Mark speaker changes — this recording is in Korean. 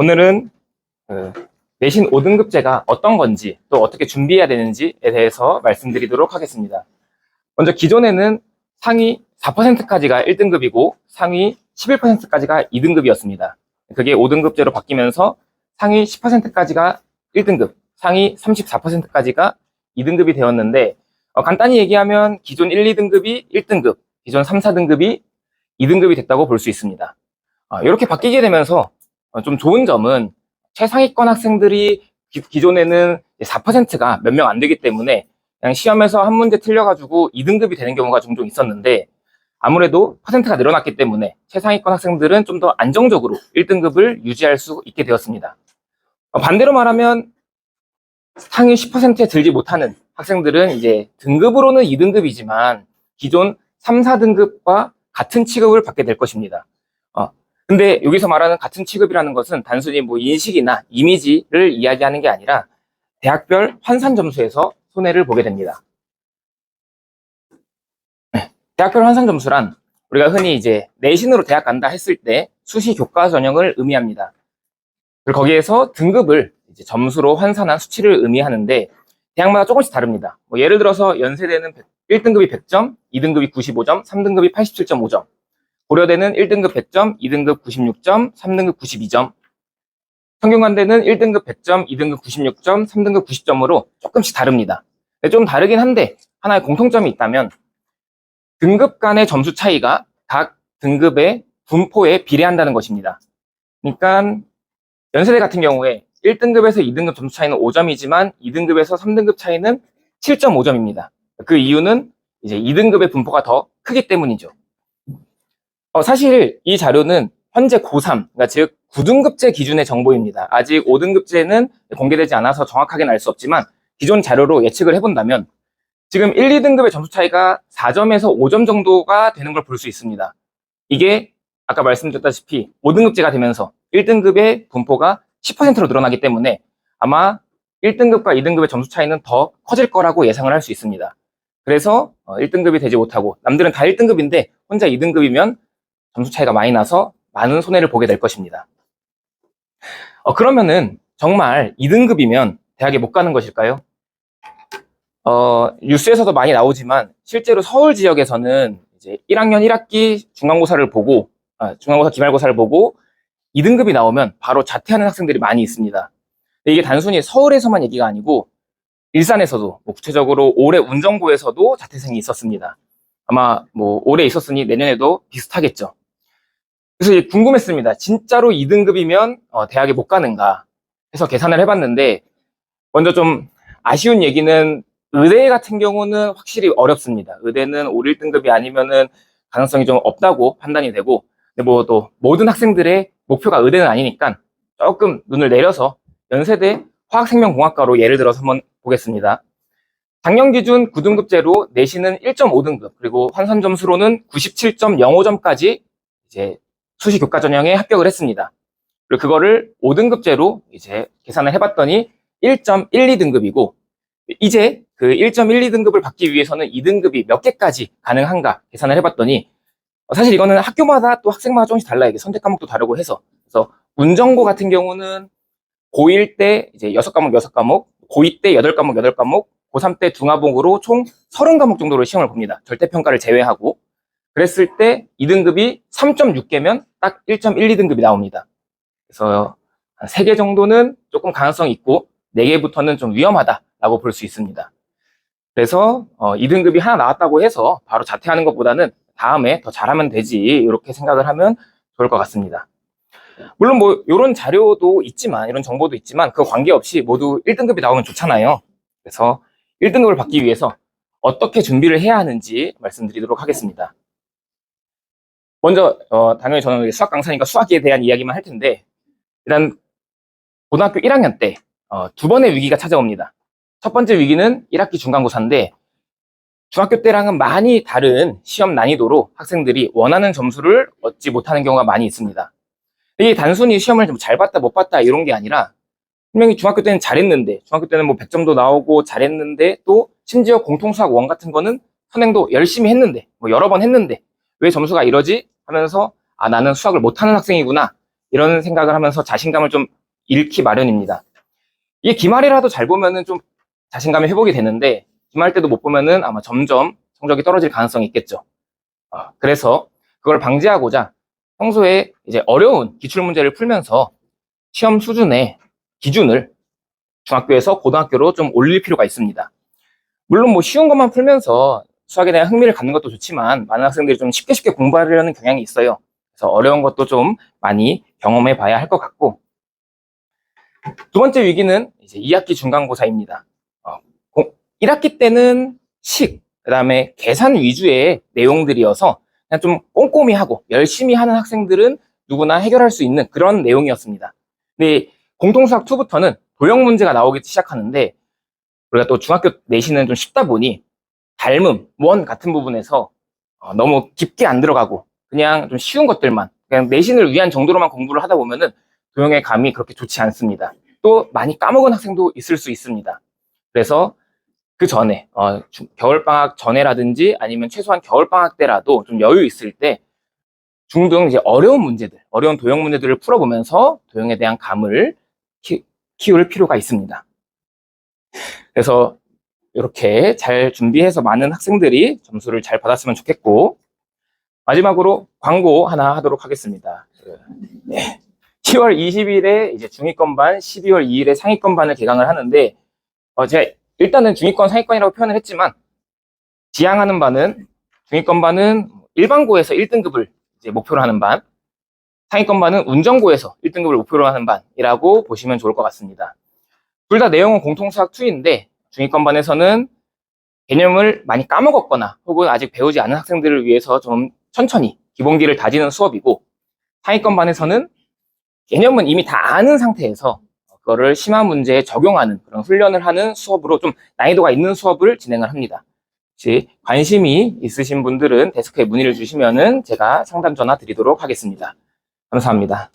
Speaker 1: 오늘은 그 내신 5등급제가 어떤 건지 또 어떻게 준비해야 되는지에 대해서 말씀드리도록 하겠습니다. 먼저 기존에는 상위 4%까지가 1등급이고 상위 11%까지가 2등급이었습니다. 그게 5등급제로 바뀌면서 상위 10%까지가 1등급, 상위 34%까지가 2등급이 되었는데 어, 간단히 얘기하면 기존 1, 2등급이 1등급, 기존 3, 4등급이 2등급이 됐다고 볼 수 있습니다. 어, 이렇게 바뀌게 되면서 어, 좀 좋은 점은 최상위권 학생들이 기, 존에는 4%가 몇 명 안 되기 때문에 그냥 시험에서 한 문제 틀려가지고 2등급이 되는 경우가 종종 있었는데 아무래도 퍼센트가 늘어났기 때문에 최상위권 학생들은 좀 더 안정적으로 1등급을 유지할 수 있게 되었습니다. 어, 반대로 말하면 상위 10%에 들지 못하는 학생들은 이제 등급으로는 2등급이지만 기존 3, 4등급과 같은 취급을 받게 될 것입니다. 어, 근데 여기서 말하는 같은 취급이라는 것은 단순히 뭐 인식이나 이미지를 이야기하는 게 아니라 대학별 환산 점수에서 손해를 보게 됩니다. 네, 대학별 환산 점수란 우리가 흔히 이제 내신으로 대학 간다 했을 때 수시 교과 전형을 의미합니다. 그리고 거기에서 등급을 점수로 환산한 수치를 의미하는데 대학마다 조금씩 다릅니다. 뭐 예를 들어서 연세대는 1등급이 100점, 2등급이 95점, 3등급이 87.5점. 고려대는 1등급 100점, 2등급 96점, 3등급 92점. 성균관대는 1등급 100점, 2등급 96점, 3등급 90점으로 조금씩 다릅니다. 좀 다르긴 한데 하나의 공통점이 있다면 등급 간의 점수 차이가 각 등급의 분포에 비례한다는 것입니다. 그러니까 연세대 같은 경우에 1등급에서 2등급 점수 차이는 5점이지만 2등급에서 3등급 차이는 7.5점입니다. 그 이유는 이제 2등급의 분포가 더 크기 때문이죠. 어, 사실 이 자료는 현재 고3, 그러니까 즉 9등급제 기준의 정보입니다. 아직 5등급제는 공개되지 않아서 정확하게는 알 수 없지만 기존 자료로 예측을 해본다면 지금 1, 2등급의 점수 차이가 4점에서 5점 정도가 되는 걸 볼 수 있습니다. 이게 아까 말씀드렸다시피 5등급제가 되면서 1등급의 분포가 10%로 늘어나기 때문에 아마 1등급과 2등급의 점수 차이는 더 커질 거라고 예상을 할 수 있습니다. 그래서 1등급이 되지 못하고 남들은 다 1등급인데 혼자 2등급이면 점수 차이가 많이 나서 많은 손해를 보게 될 것입니다. 어, 그러면은 정말 2등급이면 대학에 못 가는 것일까요? 어, 뉴스에서도 많이 나오지만 실제로 서울 지역에서는 이제 1학년 1학기 중간고사를 보고 아, 중간고사 기말고사를 보고 2등급이 나오면 바로 자퇴하는 학생들이 많이 있습니다. 이게 단순히 서울에서만 얘기가 아니고 일산에서도 뭐 구체적으로 올해 운정고에서도 자퇴생이 있었습니다. 아마 뭐 올해 있었으니 내년에도 비슷하겠죠. 그래서 궁금했습니다. 진짜로 2등급이면 어, 대학에 못 가는가 해서 계산을 해봤는데 먼저 좀 아쉬운 얘기는 의대 같은 경우는 확실히 어렵습니다. 의대는 5, 1등급이 아니면은 가능성이 좀 없다고 판단이 되고 근데 뭐 또 모든 학생들의 목표가 의대는 아니니까 조금 눈을 내려서 연세대 화학생명공학과로 예를 들어서 한번 보겠습니다. 작년 기준 9등급제로 내신은 1.5등급 그리고 환산 점수로는 97.05점까지 이제 수시 교과 전형에 합격을 했습니다. 그리고 그거를 5등급제로 이제 계산을 해봤더니 1.12등급이고 이제 그 1.12등급을 받기 위해서는 2등급이 몇 개까지 가능한가 계산을 해봤더니 사실 이거는 학교마다 또 학생마다 조금씩 달라요. 이게 선택 과목도 다르고 해서 그래서 운정고 같은 경우는 고1 때 이제 6과목 6과목, 고2 때 8과목 8과목, 고3 때 중화봉으로 총 30과목 정도로 시험을 봅니다. 절대평가를 제외하고 그랬을 때 2등급이 3.6개면 딱 1.12등급이 나옵니다. 그래서 한 3개 정도는 조금 가능성이 있고 4개부터는 좀 위험하다라고 볼 수 있습니다. 그래서 어, 2등급이 하나 나왔다고 해서 바로 자퇴하는 것보다는 다음에 더 잘하면 되지 이렇게 생각을 하면 좋을 것 같습니다. 물론 뭐 이런 자료도 있지만 이런 정보도 있지만 그 관계없이 모두 1등급이 나오면 좋잖아요. 그래서 1등급을 받기 위해서 어떻게 준비를 해야 하는지 말씀드리도록 하겠습니다. 먼저 어, 당연히 저는 수학 강사니까 수학에 대한 이야기만 할 텐데 일단 고등학교 1학년 때 어, 두 번의 위기가 찾아옵니다. 첫 번째 위기는 1학기 중간고사인데 중학교 때랑은 많이 다른 시험 난이도로 학생들이 원하는 점수를 얻지 못하는 경우가 많이 있습니다. 이게 단순히 시험을 좀 잘 봤다 못 봤다 이런 게 아니라 분명히 중학교 때는 잘했는데 중학교 때는 뭐 100점도 나오고 잘했는데 또 심지어 공통수학 원 같은 거는 선행도 열심히 했는데 뭐 여러 번 했는데 왜 점수가 이러지 하면서 아 나는 수학을 못하는 학생이구나 이런 생각을 하면서 자신감을 좀 잃기 마련입니다. 이게 기말이라도 잘 보면은 좀 자신감이 회복이 되는데 기말 때도 못 보면은 아마 점점 성적이 떨어질 가능성이 있겠죠. 어, 그래서 그걸 방지하고자 평소에 이제 어려운 기출 문제를 풀면서 시험 수준의 기준을 중학교에서 고등학교로 좀 올릴 필요가 있습니다. 물론 뭐 쉬운 것만 풀면서 수학에 대한 흥미를 갖는 것도 좋지만 많은 학생들이 좀 쉽게 쉽게 공부하려는 경향이 있어요. 그래서 어려운 것도 좀 많이 경험해 봐야 할 것 같고 두 번째 위기는 이제 2학기 중간고사입니다. 어, 1학기 때는 식, 그 다음에 계산 위주의 내용들이어서 그냥 좀 꼼꼼히 하고 열심히 하는 학생들은 누구나 해결할 수 있는 그런 내용이었습니다. 근데 공통수학 2부터는 도형 문제가 나오기 시작하는데 우리가 또 중학교 내신은 좀 쉽다 보니 닮음, 원 같은 부분에서 어, 너무 깊게 안 들어가고 그냥 좀 쉬운 것들만 그냥 내신을 위한 정도로만 공부를 하다 보면은 도형의 감이 그렇게 좋지 않습니다. 또 많이 까먹은 학생도 있을 수 있습니다. 그래서 그 전에 어, 겨울방학 전에라든지 아니면 최소한 겨울방학 때라도 좀 여유 있을 때 중등 이제 어려운 문제들, 어려운 도형 문제들을 풀어보면서 도형에 대한 감을 키, 키울 필요가 있습니다. 그래서 이렇게 잘 준비해서 많은 학생들이 점수를 잘 받았으면 좋겠고 마지막으로 광고 하나 하도록 하겠습니다. 그, 네. 10월 20일에 이제 중위권반, 12월 2일에 상위권반을 개강을 하는데 어, 제가 일단은 중위권, 상위권이라고 표현을 했지만 지향하는 바는 중위권반은 일반고에서 1등급을 이제 목표로 하는 반, 상위권반은 운전고에서 1등급을 목표로 하는 반이라고 보시면 좋을 것 같습니다. 둘 다 내용은 공통수학 2인데 중위권반에서는 개념을 많이 까먹었거나 혹은 아직 배우지 않은 학생들을 위해서 좀 천천히 기본기를 다지는 수업이고 상위권반에서는 개념은 이미 다 아는 상태에서 그거를 심화 문제에 적용하는 그런 훈련을 하는 수업으로 좀 난이도가 있는 수업을 진행을 합니다. 혹시 관심이 있으신 분들은 데스크에 문의를 주시면은 제가 상담 전화 드리도록 하겠습니다. 감사합니다.